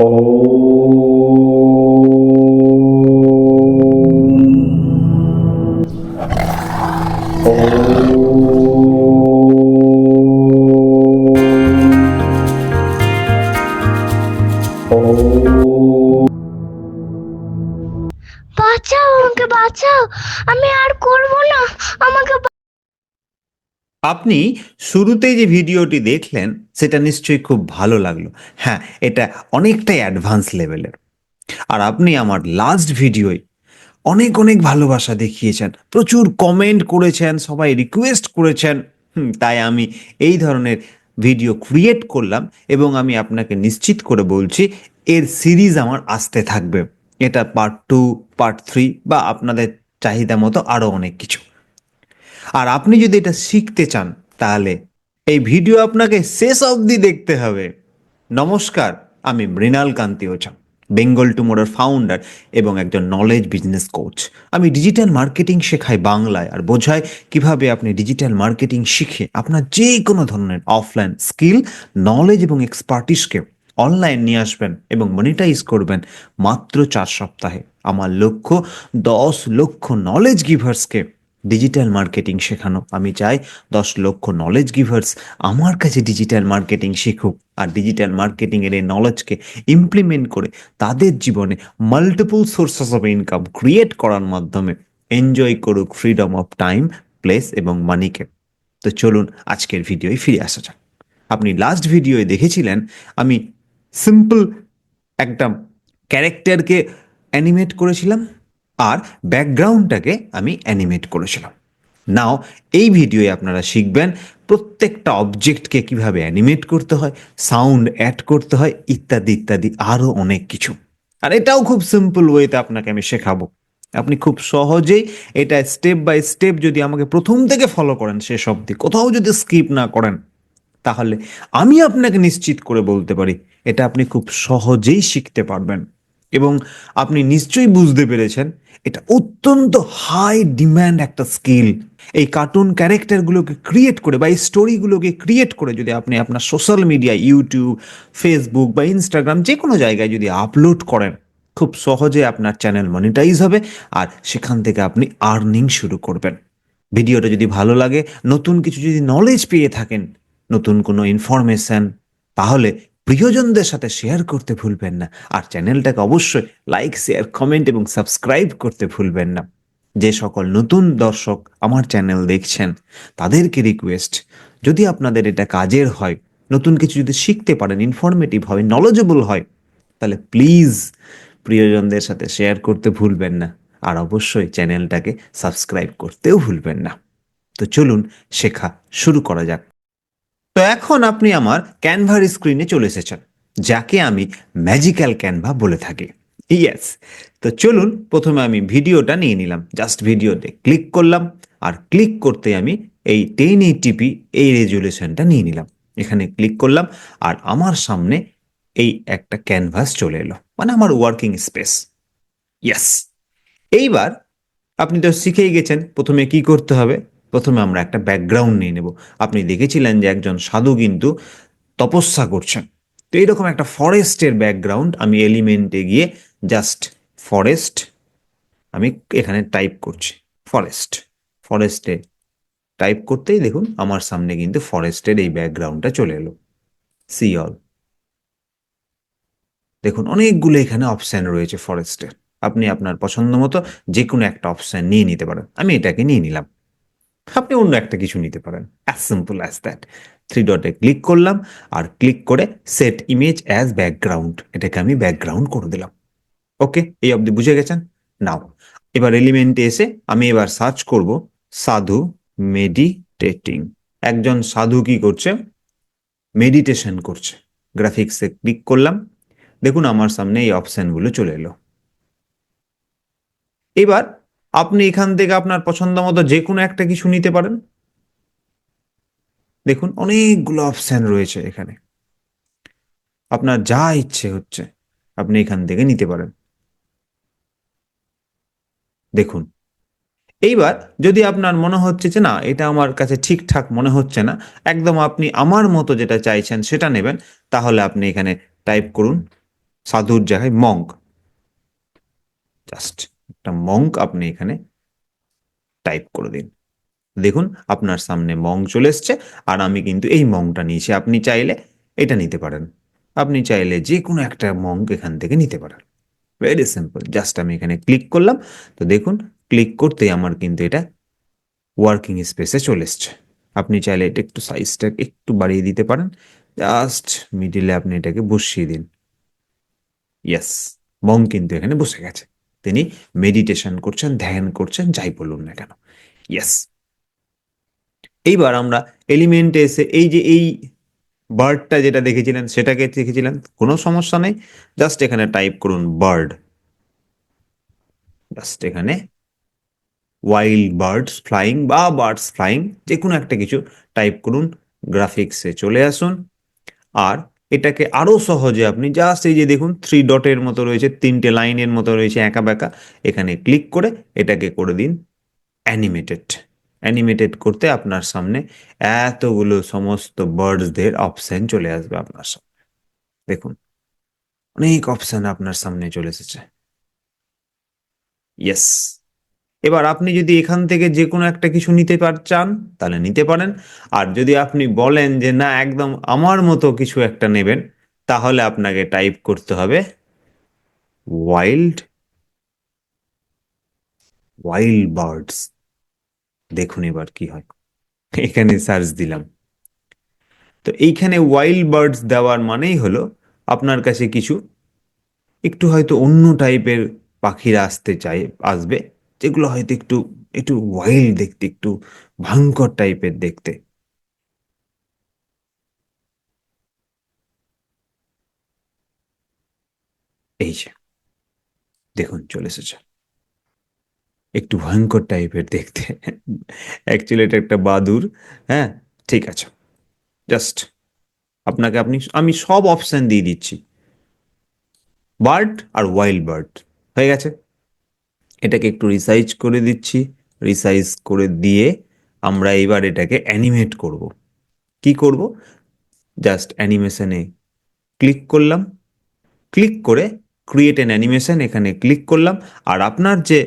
বাঁচাও আমাকে বাঁচাও। আমি আর করব না। আমাকে আপনি শুরুতেই যে ভিডিওটি দেখলেন, সেটা নিশ্চয়ই খুব ভালো লাগল। হ্যাঁ এটা অনেকটাই অ্যাডভান্স লেভেলের আর আপনি আমার লাস্ট ভিডিওয় অনেক অনেক ভালোবাসা দেখিয়েছেন। প্রচুর কমেন্ট করেছেন, সবাই রিকোয়েস্ট করেছেন। তাই আমি এই ধরনের ভিডিও ক্রিয়েট করলাম এবং আমি আপনাকে নিশ্চিত করে বলছি, এর সিরিজ আমার আসতে থাকবে। এটা পার্ট টু পার্ট থ্রি বা আপনাদের চাহিদা মতো আরও অনেক কিছু। আর আপনি যদি এটা শিখতে চান তাহলে এই ভিডিও আপনাকে শেষ অবধি দেখতে হবে। নমস্কার, আমি মৃণাল কান্তি ওঝা, বেঙ্গল টুমোরের ফাউন্ডার এবং একজন নলেজ বিজনেস কোচ আমি ডিজিটাল মার্কেটিং শেখাই বাংলায় আর বোঝাই কীভাবে আপনি ডিজিটাল মার্কেটিং শিখে আপনার যে কোনো ধরনের অফলাইন স্কিল নলেজ এবং এক্সপার্টিসকে অনলাইন নিয়ে আসবেন এবং মনিটাইজ করবেন মাত্র চার সপ্তাহে। আমার লক্ষ্য দশ লক্ষ নলেজ গিভার্সকে ডিজিটাল মার্কেটিং শেখানো। আমি চাই দশ লক্ষ নলেজ গিভার্স আমার কাছে ডিজিটাল মার্কেটিং শিখুক আর ডিজিটাল মার্কেটিংয়ের এই নলেজকে ইমপ্লিমেন্ট করে তাদের জীবনে multiple sources of income create করার মাধ্যমে এনজয় করুক ফ্রিডম অফ টাইম প্লেস এবং মানিকে তো চলুন আজকের ভিডিওয় ফিরে আসা যাক। আপনি লাস্ট ভিডিওয়ে দেখেছিলেন আমি সিম্পল একটা ক্যারেক্টারকে অ্যানিমেট করেছিলাম? আর ব্যাকগ্রাউন্ডটাকে আমি অ্যানিমেট করেছিলাম। নাও এই ভিডিওয়ে আপনারা শিখবেন প্রত্যেকটা অবজেক্টকে কীভাবে অ্যানিমেট করতে হয় সাউন্ড অ্যাড করতে হয়, ইত্যাদি ইত্যাদি আরও অনেক কিছু। আর এটাও খুব সিম্পল ওয়েতে আপনাকে আমি শেখাবো। আপনি খুব সহজেই এটা স্টেপ বাই স্টেপ যদি আমাকে প্রথম থেকে ফলো করেন, শেষ অবধি, কোথাও যদি স্কিপ না করেন, তাহলে আমি আপনাকে নিশ্চিত করে বলতে পারি, এটা আপনি খুব সহজেই শিখতে পারবেন। এবং আপনি নিশ্চয়ই বুঝতে পেরেছেন এটা অত্যন্ত হাই ডিম্যান্ড একটা স্কিল এই কার্টুন ক্যারেক্টারগুলোকে ক্রিয়েট করে বা এই স্টোরিগুলোকে ক্রিয়েট করে যদি আপনি আপনার সোশ্যাল মিডিয়া ইউটিউব ফেসবুক বা ইনস্টাগ্রাম যে কোনো জায়গায় যদি আপলোড করেন, খুব সহজে আপনার চ্যানেল মনিটাইজ হবে আর সেখান থেকে আপনি আর্নিং শুরু করবেন। ভিডিওটা যদি ভালো লাগে, নতুন কিছু যদি নলেজ পেয়ে থাকেন, নতুন কোনো ইনফরমেশন তাহলে প্রিয়জনদের সাথে শেয়ার করতে ভুলবেন না। আর চ্যানেলটাকে অবশ্যই লাইক শেয়ার কমেন্ট এবং সাবস্ক্রাইব করতে ভুলবেন না। যে সকল নতুন দর্শক আমার চ্যানেল দেখছেন, তাদেরকে রিকোয়েস্ট যদি আপনাদের এটা কাজের হয়, নতুন কিছু যদি শিখতে পারেন ইনফরমেটিভ হয় নলেজেবল হয়, তাহলে প্লিজ প্রিয়জনদের সাথে শেয়ার করতে ভুলবেন না। আর অবশ্যই চ্যানেলটাকে সাবস্ক্রাইব করতেও ভুলবেন না। তো চলুন শেখা শুরু করা যাক। তো এখন আপনি আমার ক্যানভার স্ক্রিনে চলে এসেছেন, যাকে আমি ম্যাজিক্যাল ক্যানভা বলে থাকি। ইয়েস তো চলুন প্রথমে আমি ভিডিওটা নিয়ে নিলাম। জাস্ট ভিডিওতে ক্লিক করলাম, আর ক্লিক করতে আমি এই টেন এইটিপি এই রেজুলেশনটা নিয়ে নিলাম। এখানে ক্লিক করলাম, আর আমার সামনে এই একটা ক্যানভাস চলে এলো মানে আমার ওয়ার্কিং স্পেস ইয়েস এইবার আপনি তো শিখেই গেছেন, প্রথমে কি করতে হবে? প্রথমে আমরা একটা ব্যাকগ্রাউন্ড নিয়ে নেব। আপনি দেখেছিলেন যে একজন সাধু কিন্তু তপস্যা করছেন। তো এইরকম একটা ফরেস্টের ব্যাকগ্রাউন্ড আমি এলিমেন্টে গিয়ে জাস্ট ফরেস্ট আমি এখানে টাইপ করছি। ফরেস্ট ফরেস্টে টাইপ করতেই দেখুন আমার সামনে কিন্তু ফরেস্টের এই ব্যাকগ্রাউন্ডটা চলে এলো। সি অল দেখুন অনেকগুলো এখানে অপশান রয়েছে ফরেস্টের আপনি আপনার পছন্দ মতো যে কোনো একটা অপশান নিয়ে নিতে পারেন। আমি এটাকে নিয়ে নিলাম। আপনি অন্য একটা কিছু নিতে পারেন। As simple as that three ডটে ক্লিক করলাম আর ক্লিক করে সেট ইমেজ অ্যাজ ব্যাকগ্রাউন্ড এটাকে আমি ব্যাকগ্রাউন্ড করে দিলাম। ওকে এই অবধি বুঝে গেছেন? নাও এবার এলিমেন্টে এসে আমি এবার সার্চ করব সাধু মেডিটেটিং একজন সাধু কি করছে? মেডিটেশন করছে। গ্রাফিক্সে ক্লিক করলাম। দেখুন আমার সামনে এই অপশানগুলো চলে এলো। এবার আপনি এখান থেকে আপনার পছন্দ মতো যে কোনো একটা কিছু নিতে পারেন। দেখুন, অনেকগুলো অপশন রয়েছে এখানে। আপনার যা ইচ্ছে হচ্ছে আপনি এখান থেকে নিতে পারেন। দেখুন, এইবার যদি আপনার মনে হচ্ছে যে না, এটা আমার কাছে ঠিকঠাক মনে হচ্ছে না, একদম আপনি আমার মতো যেটা চাইছেন সেটা নেবেন, তাহলে আপনি এখানে টাইপ করুন সাধুর জায়গায় মঙ্ক জাস্ট একটা মঙ্ক আপনি এখানে টাইপ করে দিন। দেখুন, আপনার সামনে মং চলে এসছে, আর আমি কিন্তু এই মংটা নিয়েছি। আপনি চাইলে এটা নিতে পারেন। আপনি চাইলে যে কোনো একটা মং এখান থেকে নিতে পারেন। ভেরি সিম্পল জাস্ট আমি এখানে ক্লিক করলাম। তো দেখুন ক্লিক করতেই আমার কিন্তু এটা ওয়ার্কিং স্পেসে চলে এসছে। আপনি চাইলে এটা একটু সাইজটা একটু বাড়িয়ে দিতে পারেন। জাস্ট মিডিলে আপনি এটাকে বসিয়ে দিন। ইয়েস মং কিন্তু এখানে বসে গেছে। তিনি মেডিটেশন করছেন, ধ্যান করছেন, যাই বলুন না কেন। ইয়েস এইবার আমরা এলিমেন্টে এসে এই যে এই বার্ডটা যেটা দেখেছিলেন, সেটাকে দেখেছিলেন, কোনো সমস্যা নেই। জাস্ট এখানে টাইপ করুন বার্ড জাস্ট এখানে ওয়াইল্ড বার্ডস ফ্লাইং বা বার্ডস ফ্লাইং যে কোনো একটা কিছু টাইপ করুন গ্রাফিক্সে চলে আসুন। আর এটাকে আরও সহজে আপনি জাস্ট এই যে দেখুন থ্রি ডটের মতো রয়েছে, তিনটে লাইনের মতো রয়েছে একা বেঁকা। এখানে ক্লিক করে এটাকে করে দিন অ্যানিমেটেড অ্যানিমেটেড করতে আপনার সামনে এতগুলো সমস্ত বার্ডসদের অপশন চলে আসবে আপনার সামনে। দেখুন, অনেক অপশন আপনার সামনে চলে এসেছে। ইয়েস এবার আপনি যদি এখান থেকে যে কোনো একটা কিছু নিতে পার, চান, তাহলে নিতে পারেন। আর যদি আপনি বলেন যে, না, একদম আমার মতো কিছু একটা নেবেন, তাহলে আপনাকে টাইপ করতে হবে ওয়াইল্ড ওয়াইল্ড বার্ডস দেখুন এবার কি হয়। এখানে সার্চ দিলাম। তো এইখানে ওয়াইল্ড বার্ডস দেওয়ার মানেই হলো আপনার কাছে কিছু একটু হয়তো অন্য টাইপের পাখিরা আসতে চাই আসবে। যেগুলো হয়তো একটু একটু ওয়াইল্ড দেখতে, একটু ভয়ঙ্কর টাইপের দেখতে। এই যে, দেখুন, চলে এসেছে। একটু ভয়ঙ্কর টাইপের দেখতে। অ্যাকচুয়ালি এটা একটা বাদুর হ্যাঁ? ঠিক আছে। জাস্ট আপনাকে আপনি, আমি সব অপশন দিয়ে দিচ্ছি। বার্ড আর ওয়াইল্ড বার্ড হয়ে গেছে? এটাকে একটু রিসাইজ করে দিচ্ছি। রিসাইজ করে দিয়ে আমরা এবার এটাকে অ্যানিমেট করব। কি করব? জাস্ট অ্যানিমেশনে ক্লিক করলাম। ক্লিক করে ক্রিয়েট অ্যান অ্যানিমেশন এখানে ক্লিক করলাম। আর আপনার যে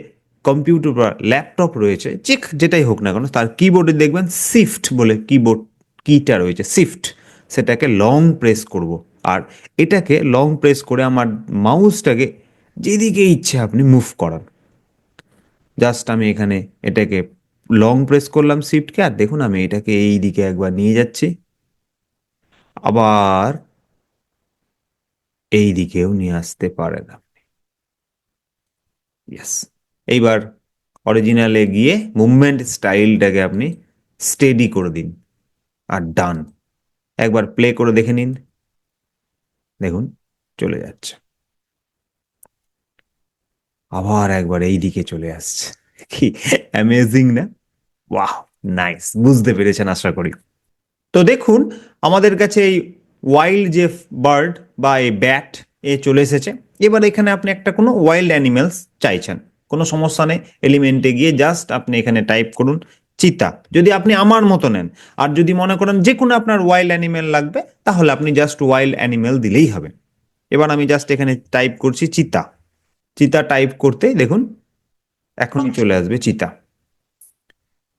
কম্পিউটার বা ল্যাপটপ রয়েছে, যে যেটাই হোক না কেন, তার কিবোর্ডে দেখবেন শিফট বলে কিবোর্ড কিটা রয়েছে শিফট সেটাকে লং প্রেস করব। আর এটাকে লং প্রেস করে আমার মাউসটাকে যেদিকে ইচ্ছে আপনি মুভ করান। জাস্ট আমি এখানে এটাকে লং প্রেস করলাম শিফটকে আর দেখুন আমি এটাকে এই দিকে একবার নিয়ে যাচ্ছি। আবার এই দিকেও নিয়ে আসতে পারেন আপনি। ইয়েস এইবার অরিজিনালে গিয়ে মুভমেন্ট স্টাইলটাকে আপনি স্টেডি করে দিন, আর ডান একবার প্লে করে দেখে নিন। দেখুন, চলে যাচ্ছে। আবার একবার এই দিকে চলে আসছে। কি অ্যামেজিং না? ওয়াহ নাইস বুঝতে পেরেছেন আশা করি। তো দেখুন, আমাদের কাছে এই ওয়াইল্ড যে বার্ড বা এই ব্যাট এ চলে এসেছে। এবার এখানে আপনি একটা কোনো ওয়াইল্ড অ্যানিমেলস চাইছেন। কোনো সমস্যা নেই এলিমেন্টে গিয়ে জাস্ট আপনি এখানে টাইপ করুন চিতা যদি আপনি আমার মতো নেন, আর যদি মনে করেন যে কোনো আপনার ওয়াইল্ড অ্যানিমেল লাগবে, তাহলে আপনি জাস্ট ওয়াইল্ড অ্যানিমেল দিলেই হবে। এবার আমি জাস্ট এখানে টাইপ করছি চিতা চিতা টাইপ করতে দেখুন এখনই চলে আসবে চিতা।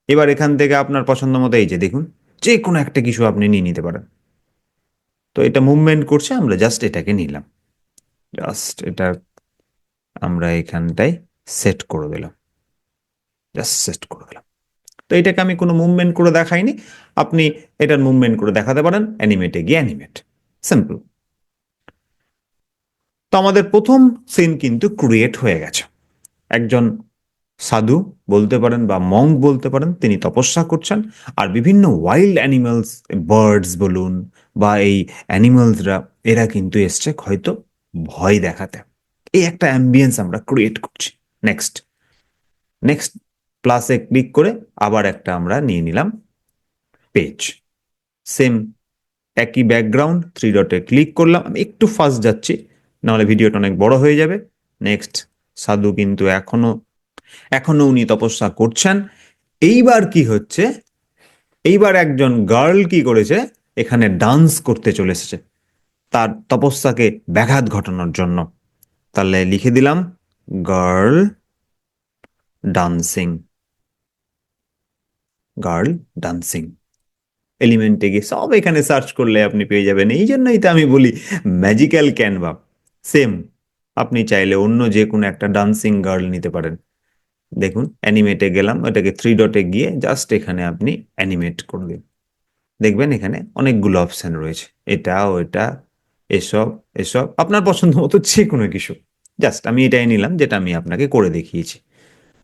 এবার এখান থেকে আপনার পছন্দ মতো এই যে দেখুন যে কোনো একটা কিছু আপনি নিয়ে নিতে পারেন। তো এটা মুভমেন্ট করছে আমরা জাস্ট এটাকে নিলাম। জাস্ট এটা আমরা এখানটায় সেট করে দিলাম। জাস্ট সেট করে দিলাম। তো এটাকে আমি কোনো মুভমেন্ট করে দেখাইনি। আপনি এটার মুভমেন্ট করে দেখাতে পারেন অ্যানিমেটে গিয়ে অ্যানিমেট সিম্পল তো আমাদের প্রথম সিন কিন্তু ক্রিয়েট হয়ে গেছে। একজন সাধু বলতে পারেন বা মং বলতে পারেন, তিনি তপস্যা করছেন। আর বিভিন্ন ওয়াইল্ড অ্যানিমালস বার্ডস বলুন বা এই অ্যানিমালসরা এরা কিন্তু এসছে হয়তো ভয় দেখাতে। এই একটা অ্যাম্বিয়েন্স আমরা ক্রিয়েট করছি। নেক্সট নেক্সট প্লাসে ক্লিক করে আবার একটা আমরা নিয়ে নিলাম পেজ সেম একই ব্যাকগ্রাউন্ড থ্রি ডটে ক্লিক করলাম। আমি একটু ফাস্ট যাচ্ছি। নাহলে ভিডিওটা অনেক বড় হয়ে যাবে। নেক্সট সাধু কিন্তু এখনও এখনও উনি তপস্যা করছেন। এইবার কি হচ্ছে? এইবার একজন গার্ল কি করেছে? এখানে ডান্স করতে চলে এসেছে। তার তপস্যাকে ব্যাঘাত ঘটানোর জন্য। তাহলে লিখে দিলাম গার্ল ডান্সিং গার্ল ডান্সিং এলিমেন্টে গিয়ে সব এখানে সার্চ করলে আপনি পেয়ে যাবেন। এই জন্যই তো আমি বলি ম্যাজিক্যাল ক্যানভা সেম। আপনি চাইলে অন্য যে কোনো একটা ডান্সিং গার্ল নিতে পারেন। দেখুন অ্যানিমেটে গেলাম, ওটাকে থ্রি ডটে গিয়ে জাস্ট এখানে আপনি অ্যানিমেট করে দিন। দেখবেন এখানে অনেকগুলো অপশান রয়েছে। এটা ওটা এসব এসব, আপনার পছন্দ মতো যে কোনো কিছু। জাস্ট আমি এটাই নিলাম, যেটা আমি আপনাকে করে দেখিয়েছি।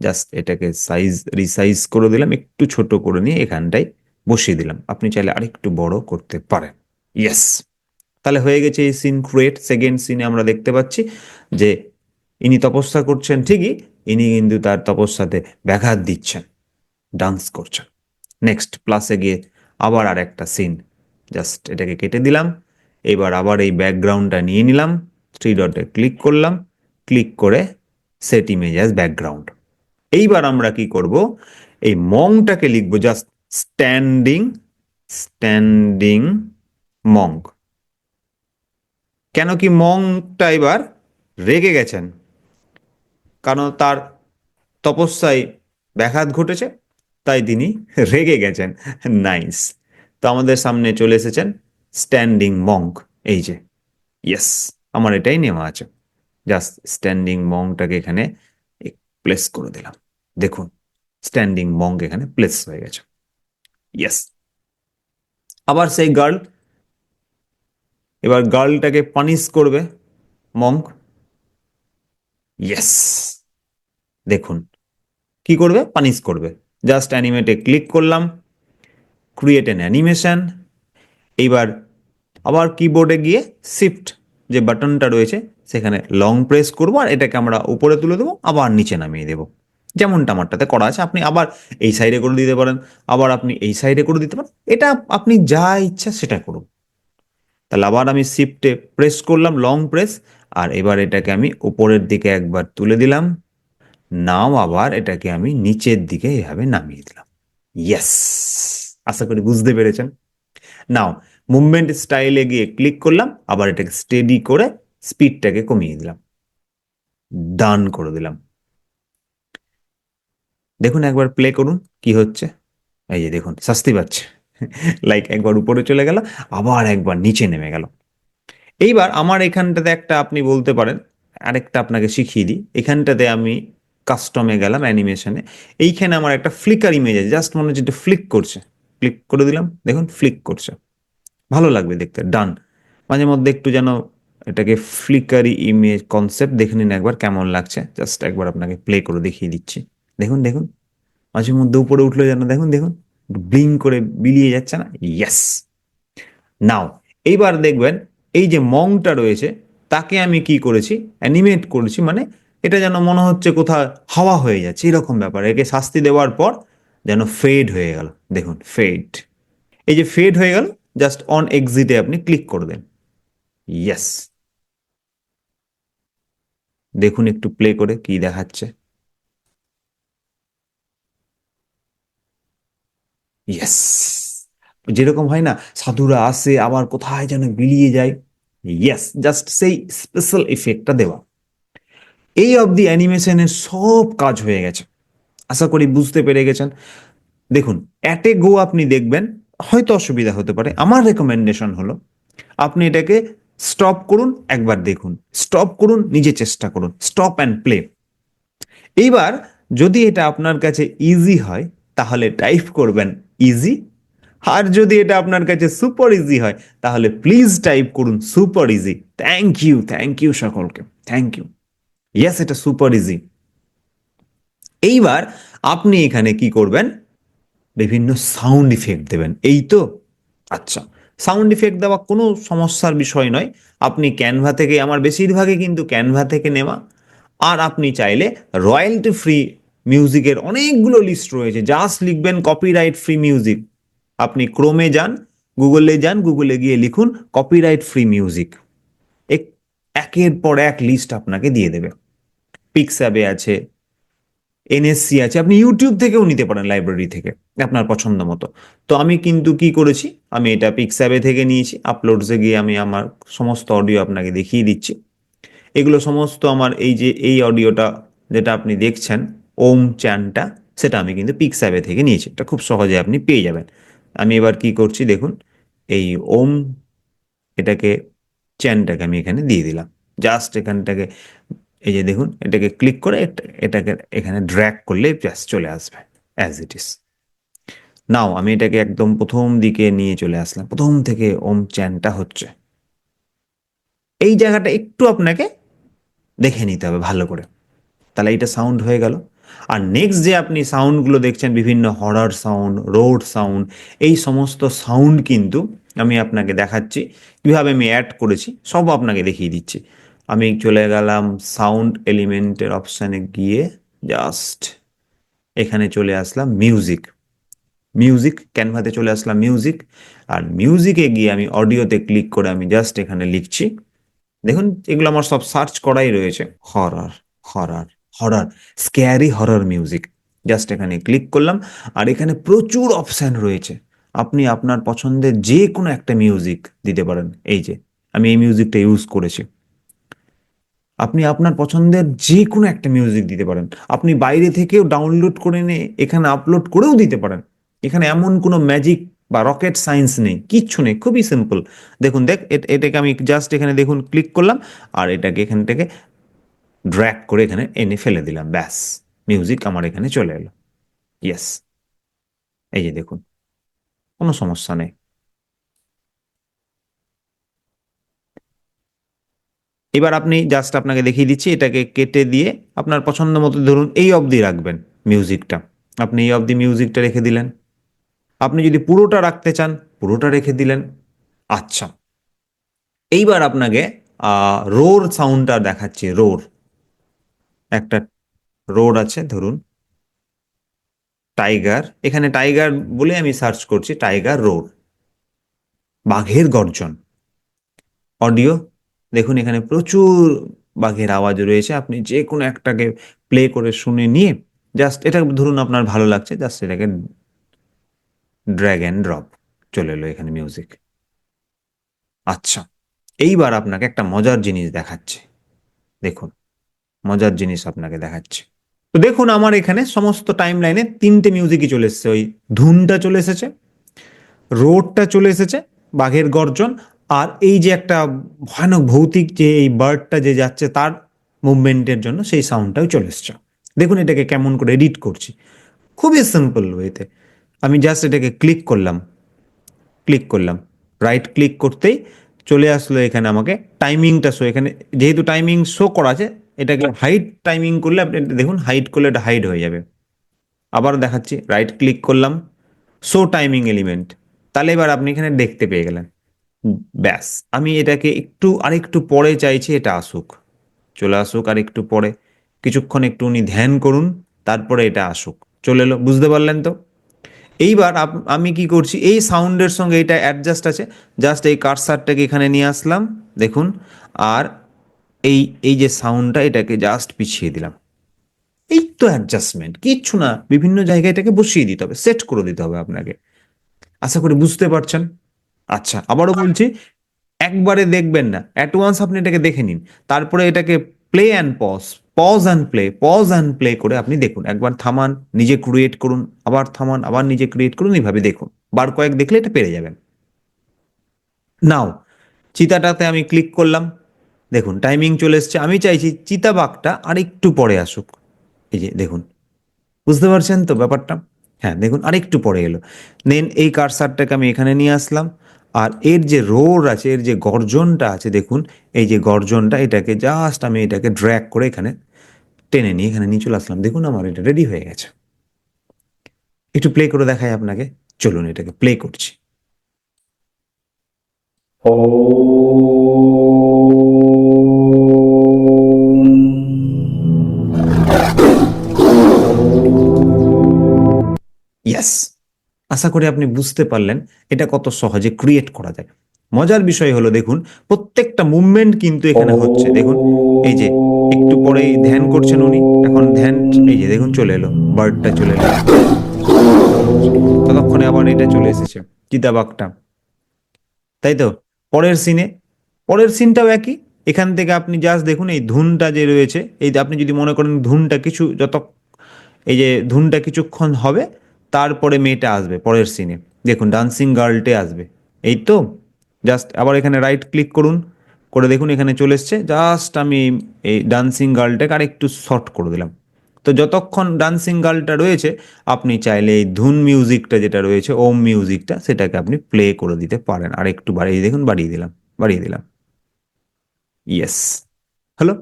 জাস্ট এটাকে সাইজ রিসাইজ করে দিলাম, একটু ছোট করে নিয়ে এখানটায় বসিয়ে দিলাম। আপনি চাইলে আরেকটু বড় করতে পারেন। ইয়েস তাহলে হয়ে গেছে এই সিন ক্রিয়েট সেকেন্ড সিনে আমরা দেখতে পাচ্ছি যে ইনি তপস্যা করছেন ঠিকই, ইনি কিন্তু তার তপস্যাতে ব্যাঘাত দিচ্ছেন ডান্স করছেন। নেক্সট প্লাসে গিয়ে আবার আর একটা সিন জাস্ট এটাকে কেটে দিলাম, এবার আবার এই ব্যাকগ্রাউন্ডটা নিয়ে নিলাম থ্রি ডটে ক্লিক করলাম ক্লিক করে সেট ইমেজ অ্যাজ ব্যাকগ্রাউন্ড এইবার আমরা কি করব? এই মংটাকে লিখব জাস্ট স্ট্যান্ডিং স্ট্যান্ডিং মঙ্ক কেন কি মংটা এবার রেগে গেছেন? কারণ তার তপস্যায় ব্যাঘাত ঘটেছে, তাই তিনি রেগে গেছেন। নাইস। তো আমাদের সামনে চলে এসেছেন স্ট্যান্ডিং মঙ্ক। এই যে, ইয়েস, আমার এটাই নেওয়া আছে। জাস্ট স্ট্যান্ডিং মংটাকে এখানে প্লেস করে দিলাম। দেখুন, স্ট্যান্ডিং মঙ্ক এখানে প্লেস হয়ে গেছে। ইয়েস। আবার সেই গার্ল এবার গার্লটাকে পানিশ করবে মঙ্ক ইয়েস দেখুন, কি করবে? পানিশ করবে। জাস্ট অ্যানিমেটে ক্লিক করলাম ক্রিয়েট অ্যান অ্যানিমেশন এইবার আবার কিবোর্ডে গিয়ে শিফট যে বাটনটা রয়েছে, সেখানে লং প্রেস করব আর এটাকে আমরা উপরে তুলে দেবো, আবার নিচে নামিয়ে দেবো। যেমনটা আমারটাতে করা আছে, আপনি আবার এই সাইডে করে দিতে পারেন, আবার আপনি এই সাইডে করে দিতে পারেন। এটা আপনি যা ইচ্ছা সেটা করুন। তাহলে আবার আমি শিফটে প্রেস করলাম লং প্রেস আর এবার এটাকে আমি উপরের দিকে একবার তুলে দিলাম। নাও আবার এটাকে আমি নিচের দিকে এভাবে নামিয়ে দিলাম। ইয়েস আশা করি বুঝতে পেরেছেন। নাও মুভমেন্ট স্টাইলে গিয়ে ক্লিক করলাম, আবার এটাকে স্টেডি করে স্পিডটাকে কমিয়ে দিলাম। ডান করে দিলাম। দেখুন একবার প্লে করুন, কি হচ্ছে? এই যে দেখুন শাস্তি পাচ্ছে। লাইক একবার উপরে চলে গেল, আবার একবার নিচে নেমে গেল। এইবার আমার এখানটাতে একটা আপনি বলতে পারেন, আরেকটা আপনাকে শিখিয়ে দিই। এখানটাতে আমি কাস্টমে গেলাম অ্যানিমেশনে এইখানে আমার একটা ফ্লিকার ইমেজ আছে জাস্ট মনে হচ্ছে ফ্লিক করছে। ক্লিক করে দিলাম, দেখুন ফ্লিক করছে। ভালো লাগবে দেখতে ডান মাঝে মধ্যে একটু যেন এটাকে ফ্লিকারি ইমেজ কনসেপ্ট দেখে নিন একবার, কেমন লাগছে। জাস্ট একবার আপনাকে প্লে করে দেখিয়ে দিচ্ছি। দেখুন দেখুন। মাঝে মধ্যে উপরে উঠল যেন, দেখুন দেখুন। ব্লিং করে বিলিয়ে যাচ্ছে না? ইয়েস নাও এইবার দেখবেন এই যে মংটা রয়েছে, তাকে আমি কি করেছি? অ্যানিমেট করেছি মানে এটা যেন মনে হচ্ছে কোথাও হাওয়া হয়ে যাচ্ছে, এরকম ব্যাপার। একে শাস্তি দেওয়ার পর যেন ফেড হয়ে গেল। দেখুন ফেড এই যে ফেড হয়ে গেল জাস্ট অন এক্সিটে আপনি ক্লিক করে দেন। ইয়েস দেখুন একটু প্লে করে কি দেখাচ্ছে। ইয়েস যেরকম হয় না, সাধুরা আসে, আবার কোথায় যেন বিলিয়ে যায়। ইয়েস জাস্ট সেই স্পেশাল ইফেক্টটা দেওয়া। এই অবধি অ্যানিমেশনের সব কাজ হয়ে গেছে। আশা করি বুঝতে পেরে গেছেন। দেখুন অ্যাটে গো আপনি দেখবেন, হয়তো অসুবিধা হতে পারে। আমার রেকমেন্ডেশন হলো, আপনি এটাকে স্টপ করুন, একবার দেখুন। স্টপ করুন, নিজে চেষ্টা করুন। স্টপ অ্যান্ড প্লে এইবার যদি এটা আপনার কাছে ইজি হয়, তাহলে টাইপ করবেন ইজি আর যদি এটা আপনার কাছে সুপার ইজি হয়, তাহলে প্লিজ টাইপ করুন super easy thank you thank you সকলকে থ্যাংক ইউ ইয়েস এটা সুপার ইজি এইবার আপনি এখানে কি করবেন? বিভিন্ন সাউন্ড ইফেক্ট দেবেন। এই তো? আচ্ছা সাউন্ড ইফেক্ট দেওয়া কোনো সমস্যার বিষয় নয়। আপনি ক্যানভা থেকে, আমার বেশিরভাগই কিন্তু ক্যানভা থেকে নেওয়া। আর আপনি চাইলে রয়্যালটি ফ্রি মিউজিকের অনেকগুলো লিস্ট রয়েছে। জাস্ট লিখবেন কপিরাইট ফ্রি মিউজিক আপনি ক্রোমে যান গুগলে যান গুগলে গিয়ে লিখুন কপিরাইট ফ্রি মিউজিক এক, একের পর এক লিস্ট আপনাকে দিয়ে দেবে। পিক্সাবে আছে এনএসসি আছে, আপনি ইউটিউব থেকেও নিতে পারেন লাইব্রেরি থেকে, আপনার পছন্দ মতো। তো আমি কিন্তু কি করেছি? আমি এটা পিক্সাবে থেকে নিয়েছি আপলোডসে গিয়ে আমি আমার সমস্ত অডিও আপনাকে দেখিয়ে দিচ্ছি। এগুলো সমস্ত আমার এই যে, এই অডিওটা যেটা আপনি দেখছেন ওম চ্যানটা, সেটা আমি কিন্তু পিক্সাবে থেকে নিয়েছি। এটা খুব সহজে আপনি পেয়ে যাবেন। আমি এবার কি করছি দেখুন, এই ওম এটাকে, চ্যানটাকে আমি এখানে দিয়ে দিলাম। জাস্ট এখানটাকে, এই যে দেখুন, এটাকে ক্লিক করে এটা- এটাকে এখানে ড্র্যাক করলে জাস্ট চলে আসবে অ্যাজ ইট ইস নাও, আমি এটাকে একদম প্রথম দিকে নিয়ে চলে আসলাম। প্রথম থেকে ওম চ্যানটা হচ্ছে। এই জায়গাটা একটু আপনাকে দেখে নিতে হবে ভালো করে। তাহলে এটা সাউন্ড হয়ে গেল। আর নেক্সট যে আপনি সাউন্ডগুলো দেখছেন, বিভিন্ন হরার সাউন্ড রোড সাউন্ড এই সমস্ত সাউন্ড কিন্তু আমি আপনাকে দেখাচ্ছি। কীভাবে আমি অ্যাড করেছি, সব আপনাকে দেখিয়ে দিচ্ছি। আমি চলে গেলাম সাউন্ড এলিমেন্টের অপশানে গিয়ে জাস্ট এখানে চলে আসলাম মিউজিক মিউজিক ক্যানভাতে চলে আসলাম মিউজিক আর মিউজিকে গিয়ে আমি অডিওতে ক্লিক করে আমি জাস্ট এখানে লিখছি। দেখুন, এগুলো আমার সব সার্চ করাই রয়েছে। Horror horror horror scary horror music just এখানে ক্লিক করলাম, আর এখানে প্রচুর অপশান রয়েছে। আপনি আপনার পছন্দের যে কোনো একটা মিউজিক দিতে পারেন। এই যে, আমি এই মিউজিকটা ইউজ করেছি। আপনি আপনার পছন্দের যে কোনো একটা মিউজিক দিতে পারেন। আপনি বাইরে থেকেও ডাউনলোড করে নিয়ে এখানে আপলোড করেও দিতে পারেন। এখানে এমন কোনো ম্যাজিক বা রকেট সায়েন্স নেই, কিচ্ছু নেই, খুবই সিম্পল দেখুন, দেখ এট- এটাকে আমি জাস্ট এখানে দেখুন ক্লিক করলাম, আর এটাকে এখান থেকে ড্র্যাগ করে এখানে এনে ফেলে দিলাম, ব্যাস। মিউজিক আমার এখানে চলে এলো। ইয়েস এই যে দেখুন, কোনো সমস্যা নেই। এবার আপনি জাস্ট আপনাকে দেখিয়ে দিচ্ছি, এটাকে কেটে দিয়ে আপনার পছন্দ মতো ধরুন এই অবধি রাখবেন মিউজিকটা আপনি এই অবধি মিউজিকটা রেখে দিলেন। আপনি যদি পুরোটা রাখতে চান, পুরোটা রেখে দিলেন। আচ্ছা। এইবার আপনাকে রোর সাউন্ডটা দেখাচ্ছি রোর একটা রোড আছে, ধরুন। টাইগার, এখানে টাইগার বলে আমি সার্চ করছি, টাইগার রোড। বাঘের গর্জন। অডিও, দেখুন এখানে প্রচুর বাঘের আওয়াজ রয়েছে। আপনি যে কোনো একটাকে প্লে করে শুনে নিয়ে, জাস্ট এটা ধরুন আপনার ভালো লাগছে, জাস্ট এটাকে ড্র্যাগ অ্যান্ড ড্রপ চলে এলো এখানে মিউজিক আচ্ছা এইবার আপনাকে একটা মজার জিনিস দেখাচ্ছে। দেখুন মজার জিনিস আপনাকে দেখাচ্ছে। তো দেখুন, আমার এখানে সমস্ত টাইম লাইনে তিনটে মিউজিকই চলে এসেছে। ওই ধুনটা চলে এসেছে, রোডটা চলে এসেছে, বাঘের গর্জন, আর এই যে একটা ভয়ানক ভৌতিক যে এই বার্ডটা যে যাচ্ছে তার মুভমেন্টের জন্য সেই সাউন্ডটাও চলে এসছে। দেখুন, এটাকে কেমন করে এডিট করছি। খুবই সিম্পল ওয়েতে আমি জাস্ট এটাকে ক্লিক করলাম। ক্লিক করলাম। রাইট ক্লিক করতেই চলে আসলো এখানে আমাকে টাইমিংটা শো এখানে যেহেতু টাইমিং শো করা আছে এটাকে হাইট টাইমিং করলে আপনি দেখুন হাইট করলে এটা হাইড হয়ে যাবে। আবার দেখাচ্ছি রাইট ক্লিক করলাম শো টাইমিং এলিমেন্ট তাহলে এবার আপনি এখানে দেখতে পেয়ে গেলেন। ব্যাস, আমি এটাকে একটু, আরেকটু পরে চাইছি এটা আসুক। চলে আসুক আর একটু পরে। কিছুক্ষণ একটু উনি ধ্যান করুন, তারপরে এটা আসুক। চলে এলো, বুঝতে পারলেন তো? এইবার আমি কি করছি, এই সাউন্ডের সঙ্গে এটা অ্যাডজাস্ট আছে। জাস্ট এই কারসারটাকে এখানে নিয়ে আসলাম, দেখুন। আর এই এই যে সাউন্ডটা এটাকে জাস্ট পিছিয়ে দিলাম। এই তো অ্যাডজাস্টমেন্ট কিচ্ছু না, বিভিন্ন জায়গায় এটাকে বসিয়ে দিতে হবে সেট করে দিতে হবে আপনাকে। আশা করি বুঝতে পারছেন? আচ্ছা আবারও বলছি, একবারে দেখবেন না অ্যাট ওয়ান্স আপনি এটাকে দেখে নিন। তারপরে এটাকে play and pause pause and play pause and play করে আপনি দেখুন। একবার থামান, নিজে ক্রিয়েট করুন, আবার থামান, আবার নিজে ক্রিয়েট করুন, এইভাবে দেখুন। বার কয়েক দেখলে এটা পেরে যাবেন। নাও চিতাটাতে আমি ক্লিক করলাম। দেখুন টাইমিং চলে এসছে। আমি চাইছি চিতাবাঘটা আর একটু পরে আসুক। এই যে দেখুন, বুঝতে পারছেন তো ব্যাপারটা? হ্যাঁ দেখুন, আরেকটু পরে এলো। নেন এই কারসারটাকে আমি এখানে নিয়ে আসলাম। আর এর যে রোর আছে, এর যে গর্জনটা আছে, দেখুন, এই যে গর্জনটা, এটাকে জাস্ট আমি এটাকে ড্র্যাক করে এখানে টেনে নিয়ে এখানে নিয়ে চলে আসলাম। দেখুন আমার এটা রেডি হয়ে গেছে। একটু প্লে করে দেখাই আপনাকে। চলুন এটাকে প্লে করছি। ইয়েস আশা করি আপনি বুঝতে পারলেন এটা কত সহজে ক্রিয়েট করা যায়। মজার বিষয় হলো, দেখুন, প্রত্যেকটা মুভমেন্ট কিন্তু এখানে হচ্ছে। দেখুন, এই যে একটু পরে ধ্যান করছেন উনি, এখন ধ্যান, এই যে দেখুন, চলে এলো বার্ডটা চলে এলো। ততক্ষণে আবার এটা চলে এসেছে, চিতাবাঘটা। তাই তো? পরের সিনে পরের সিনটাও একই। এখান থেকে আপনি জাস্ট দেখুন, এই ধুনটা যে রয়েছে, এই আপনি যদি মনে করেন ধুনটা কিছু যত এই যে ধুনটা কিছুক্ষণ হবে তারপরে মেয়েটা আসবে, পরের সিনে দেখুন ডান্সিং গার্লটে আসবে। এই তো জাস্ট আবার এখানে রাইট ক্লিক করুন, করে দেখুন এখানে চলে এসছে। জাস্ট আমি এই ডান্সিং গার্লটাকে আর একটু শর্ট করে দিলাম। তো যতক্ষণ ডান্সিং গার্লটা রয়েছে, আপনি চাইলে এই ধুন মিউজিকটা যেটা রয়েছে, ওম মিউজিকটা সেটাকে আপনি প্লে করে দিতে পারেন। আর একটু বাড়িয়ে দেখুন, বাড়িয়ে দিলাম বাড়িয়ে দিলাম। ইয়েস হ্যালো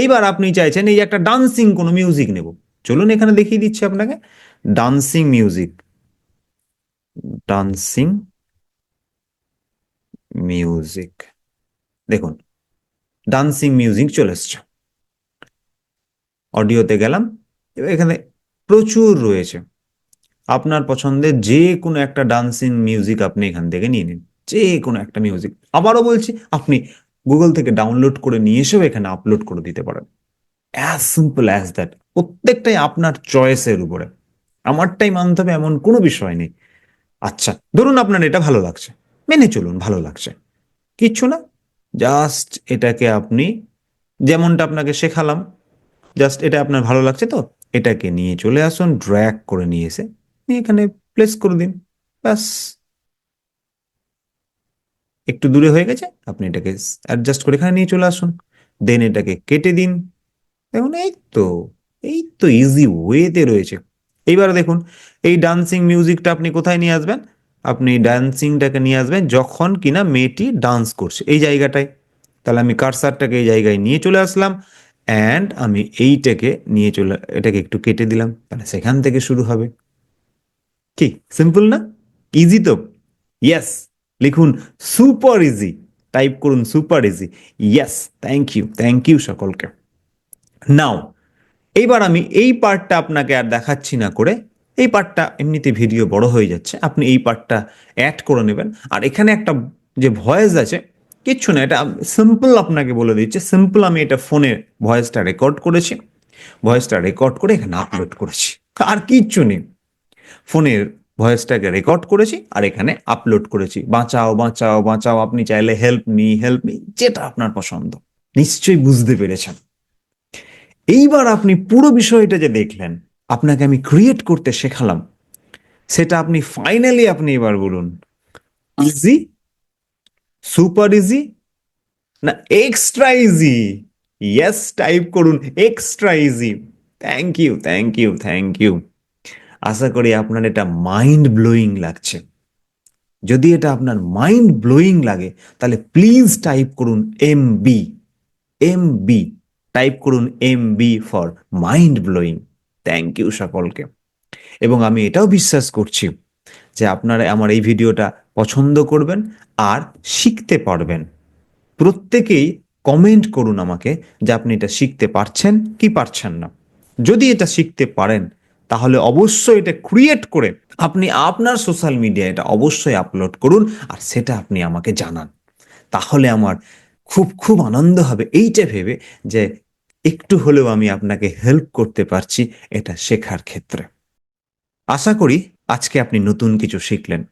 এইবার আপনি চাইছেন এই একটা ডান্সিং কোনো মিউজিক নেব। চলুন এখানে দেখিয়ে দিচ্ছি আপনাকে। Dancing music. Dancing music. দেখুন, ডান্সিং মিউজিক চলে এসছে। অডিওতে গেলাম এখানে প্রচুর রয়েছে। আপনার পছন্দের যে কোনো একটা ডান্সিং মিউজিক আপনি এখান থেকে নিয়ে নিন। যে কোনো একটা মিউজিক। আবারও বলছি, আপনি গুগল থেকে ডাউনলোড করে নিয়ে এসেও এখানে আপলোড করে দিতে পারেন। As simple as that. প্রত্যেকটাই আপনার চয়েসের উপরে। আমারটাই মানতে হবে এমন কোনো বিষয় নেই। আচ্ছা ধরুন আপনার এটা ভালো লাগছে। মেনে চলুন, ভালো লাগছে। কিচ্ছু না জাস্ট এটাকে আপনি, যেমনটা আপনাকে শেখালাম জাস্ট এটা আপনার ভালো লাগছে তো, এটাকে নিয়ে চলে আসুন ড্র্যাক করে নিয়ে এসে, নিয়ে এখানে প্লেস করে দিন, ব্যাস। একটু দূরে হয়ে গেছে, আপনি এটাকে অ্যাডজাস্ট করে এখানে নিয়ে চলে আসুন। দেন এটাকে কেটে দিন। দেখুন, এই তো এই তো ইজি ওয়েতে রয়েছে। এইবার দেখুন, এই ডান্সিং মিউজিকটা আপনি কোথায় নিয়ে আসবেন? আপনি ডান্সিংটাকে নিয়ে আসবেন যখন কিনা মেয়েটি ডান্স করছে। এই জায়গাটায়। তাহলে আমি কারসারটাকে এই জায়গায় নিয়ে চলে আসলাম অ্যান্ড আমি এইটাকে নিয়ে চলে, এটাকে একটু কেটে দিলাম। তাহলে সেখান থেকে শুরু হবে। কি? সিম্পল না? ইজি তো? ইয়েস লিখুন সুপার ইজি টাইপ করুন super easy yes thank you thank you সকলকে। নাও এইবার আমি এই পার্টটা আপনাকে আর দেখাচ্ছি না করে, এই পার্টটা এমনিতে ভিডিও বড় হয়ে যাচ্ছে, আপনি এই পার্টটা অ্যাড করে নেবেন। আর এখানে একটা যে ভয়েস আছে, কিচ্ছু না, এটা সিম্পল আপনাকে বলে দিচ্ছে সিম্পল আমি এটা ফোনে ভয়েসটা রেকর্ড করেছি ভয়েসটা রেকর্ড করে এখানে আপলোড করেছি। আর কিচ্ছু নেই। ফোনের ভয়েসটাকে রেকর্ড করেছি আর এখানে আপলোড করেছি। বাঁচাও বাঁচাও বাঁচাও, আপনি চাইলে হেল্প মি হেল্প মি যেটা আপনার পছন্দ। নিশ্চয়ই বুঝতে পেরেছেন। এইবার আপনি পুরো বিষয়টা যে দেখলেন, আপনাকে আমি ক্রিয়েট করতে শেখালাম। সেটা আপনি ফাইনালি আপনি এবার বলুন ইজি সুপার ইজি না এক্সট্রা ইজি ইয়েস টাইপ করুন extra easy thank you thank you thank you আশা করি আপনার এটা মাইন্ড ব্লোয়িং লাগছে। যদি এটা আপনার মাইন্ড ব্লোয়িং লাগে, তাহলে প্লিজ টাইপ করুন M B M B type করুন M B for mind blowing thank you সকলকে। এবং আমি এটাও বিশ্বাস করছি যে আপনারা আমার এই ভিডিওটা পছন্দ করবেন আর শিখতে পারবেন। প্রত্যেকেই কমেন্ট করুন আমাকে যে আপনি এটা শিখতে পারছেন কি পারছেন না। যদি এটা শিখতে পারেন, তাহলে অবশ্যই এটা ক্রিয়েট করে আপনি আপনার সোশ্যাল মিডিয়ায় এটা অবশ্যই আপলোড করুন আর সেটা আপনি আমাকে জানান। তাহলে আমার খুব খুব আনন্দ হবে। এইটা ভেবে যে একটু হলেও আমি আপনাকে হেল্প করতে পারছি এটা শেখার ক্ষেত্রে। আশা করি আজকে আপনি নতুন কিছু শিখলেন।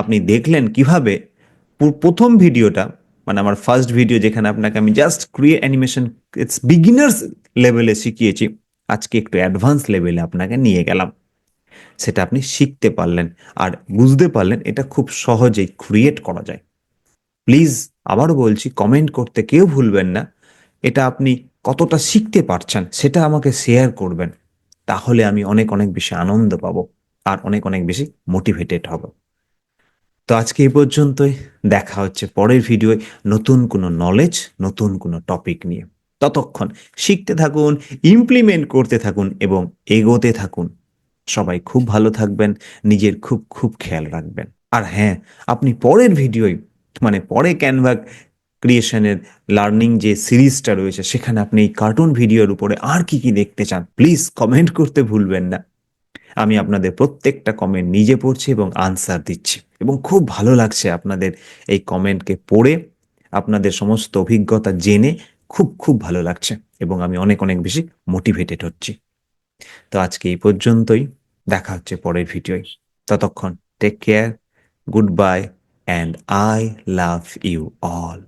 আপনি দেখলেন কীভাবে প্রথম ভিডিওটা মানে আমার ফার্স্ট ভিডিও যেখানে আপনাকে আমি just create animation it's beginners লেভেলে শিখিয়েছি, আজকে একটু অ্যাডভান্স লেভেলে আপনাকে নিয়ে গেলাম। সেটা আপনি শিখতে পারলেন আর বুঝতে পারলেন এটা খুব সহজেই ক্রিয়েট করা যায়। প্লিজ আবারও বলছি কমেন্ট করতে কেউ ভুলবেন না। এটা আপনি কতটা শিখতে পারছেন সেটা আমাকে শেয়ার করবেন। তাহলে আমি অনেক অনেক বেশি আনন্দ পাব আর অনেক অনেক বেশি মোটিভেটেড হব। তো আজকে এই পর্যন্তই। দেখা হচ্ছে পরের ভিডিওয় নতুন কোনো নলেজ নতুন কোনো টপিক নিয়ে। ততক্ষণ শিখতে থাকুন ইমপ্লিমেন্ট করতে থাকুন এবং এগোতে থাকুন। সবাই খুব ভালো থাকবেন, নিজের খুব খুব খেয়াল রাখবেন। আর হ্যাঁ আপনি পরের ভিডিওয় মানে পরে ক্যানভা ক্রিয়েশনের লার্নিং যে সিরিজটা রয়েছে, সেখানে আপনি এই কার্টুন ভিডিওর উপরে আর কি কি দেখতে চান প্লিজ কমেন্ট করতে ভুলবেন না। আমি আপনাদের প্রত্যেকটা কমেন্ট নিজে পড়ছি এবং আনসার দিচ্ছি। এবং খুব ভালো লাগছে আপনাদের এই কমেন্টকে পড়ে, আপনাদের সমস্ত অভিজ্ঞতা জেনে খুব খুব ভালো লাগছে এবং আমি অনেক অনেক বেশি মোটিভেটেড হচ্ছি। তো আজকে এই পর্যন্তই, দেখা হচ্ছে পরের ভিডিওয় ততক্ষণ take care good bye and I love you all